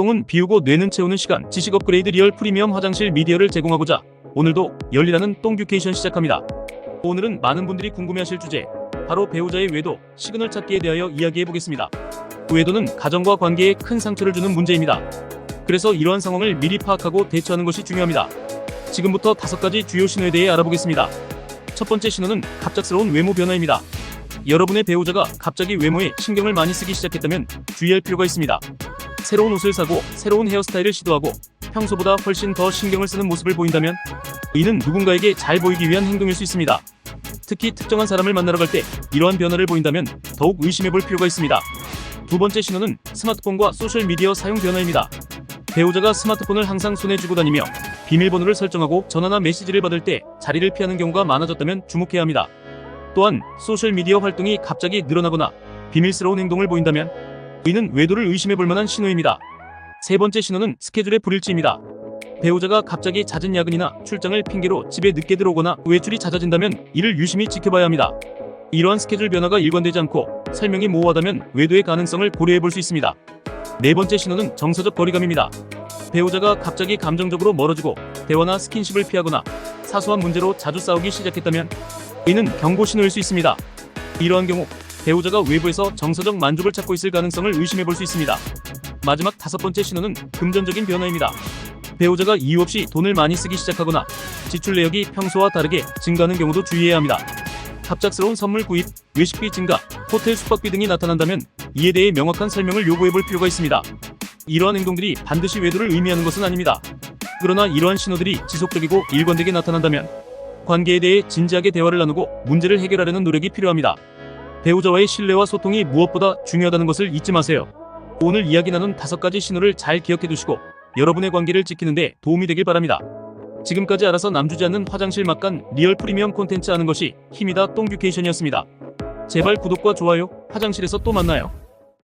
똥은 비우고 뇌는 채우는 시간 지식 업그레이드 리얼 프리미엄 화장실 미디어를 제공하고자 오늘도 열리라는 똥듀케이션 시작합니다. 오늘은 많은 분들이 궁금해하실 주제 바로 배우자의 외도 시그널 찾기에 대하여 이야기해 보겠습니다. 외도는 가정과 관계에 큰 상처를 주는 문제입니다. 그래서 이러한 상황을 미리 파악하고 대처하는 것이 중요합니다. 지금부터 다섯 가지 주요 신호에 대해 알아보겠습니다. 첫 번째 신호는 갑작스러운 외모 변화입니다. 여러분의 배우자가 갑자기 외모에 신경을 많이 쓰기 시작했다면 주의할 필요가 있습니다. 새로운 옷을 사고 새로운 헤어스타일을 시도하고 평소보다 훨씬 더 신경을 쓰는 모습을 보인다면 이는 누군가에게 잘 보이기 위한 행동일 수 있습니다. 특히 특정한 사람을 만나러 갈 때 이러한 변화를 보인다면 더욱 의심해 볼 필요가 있습니다. 두 번째 신호는 스마트폰과 소셜미디어 사용 변화입니다. 배우자가 스마트폰을 항상 손에 쥐고 다니며 비밀번호를 설정하고 전화나 메시지를 받을 때 자리를 피하는 경우가 많아졌다면 주목해야 합니다. 또한 소셜미디어 활동이 갑자기 늘어나거나 비밀스러운 행동을 보인다면 이는 외도를 의심해 볼 만한 신호입니다. 세 번째 신호는 스케줄의 불일치입니다. 배우자가 갑자기 잦은 야근이나 출장을 핑계로 집에 늦게 들어오거나 외출이 잦아진다면 이를 유심히 지켜봐야 합니다. 이러한 스케줄 변화가 일관되지 않고 설명이 모호하다면 외도의 가능성을 고려해 볼 수 있습니다. 네 번째 신호는 정서적 거리감입니다. 배우자가 갑자기 감정적으로 멀어지고 대화나 스킨십을 피하거나 사소한 문제로 자주 싸우기 시작했다면 이는 경고 신호일 수 있습니다. 이러한 경우 배우자가 외부에서 정서적 만족을 찾고 있을 가능성을 의심해 볼 수 있습니다. 마지막 다섯 번째 신호는 금전적인 변화입니다. 배우자가 이유 없이 돈을 많이 쓰기 시작하거나 지출 내역이 평소와 다르게 증가하는 경우도 주의해야 합니다. 갑작스러운 선물 구입, 외식비 증가, 호텔 숙박비 등이 나타난다면 이에 대해 명확한 설명을 요구해 볼 필요가 있습니다. 이러한 행동들이 반드시 외도를 의미하는 것은 아닙니다. 그러나 이러한 신호들이 지속적이고 일관되게 나타난다면 관계에 대해 진지하게 대화를 나누고 문제를 해결하려는 노력이 필요합니다. 배우자와의 신뢰와 소통이 무엇보다 중요하다는 것을 잊지 마세요. 오늘 이야기 나눈 다섯 가지 신호를 잘 기억해 두시고 여러분의 관계를 지키는데 도움이 되길 바랍니다. 지금까지 알아서 남주지 않는 화장실 막간 리얼 프리미엄 콘텐츠 하는 것이 힘이다 똥뷰케이션이었습니다. 제발 구독과 좋아요, 화장실에서 또 만나요.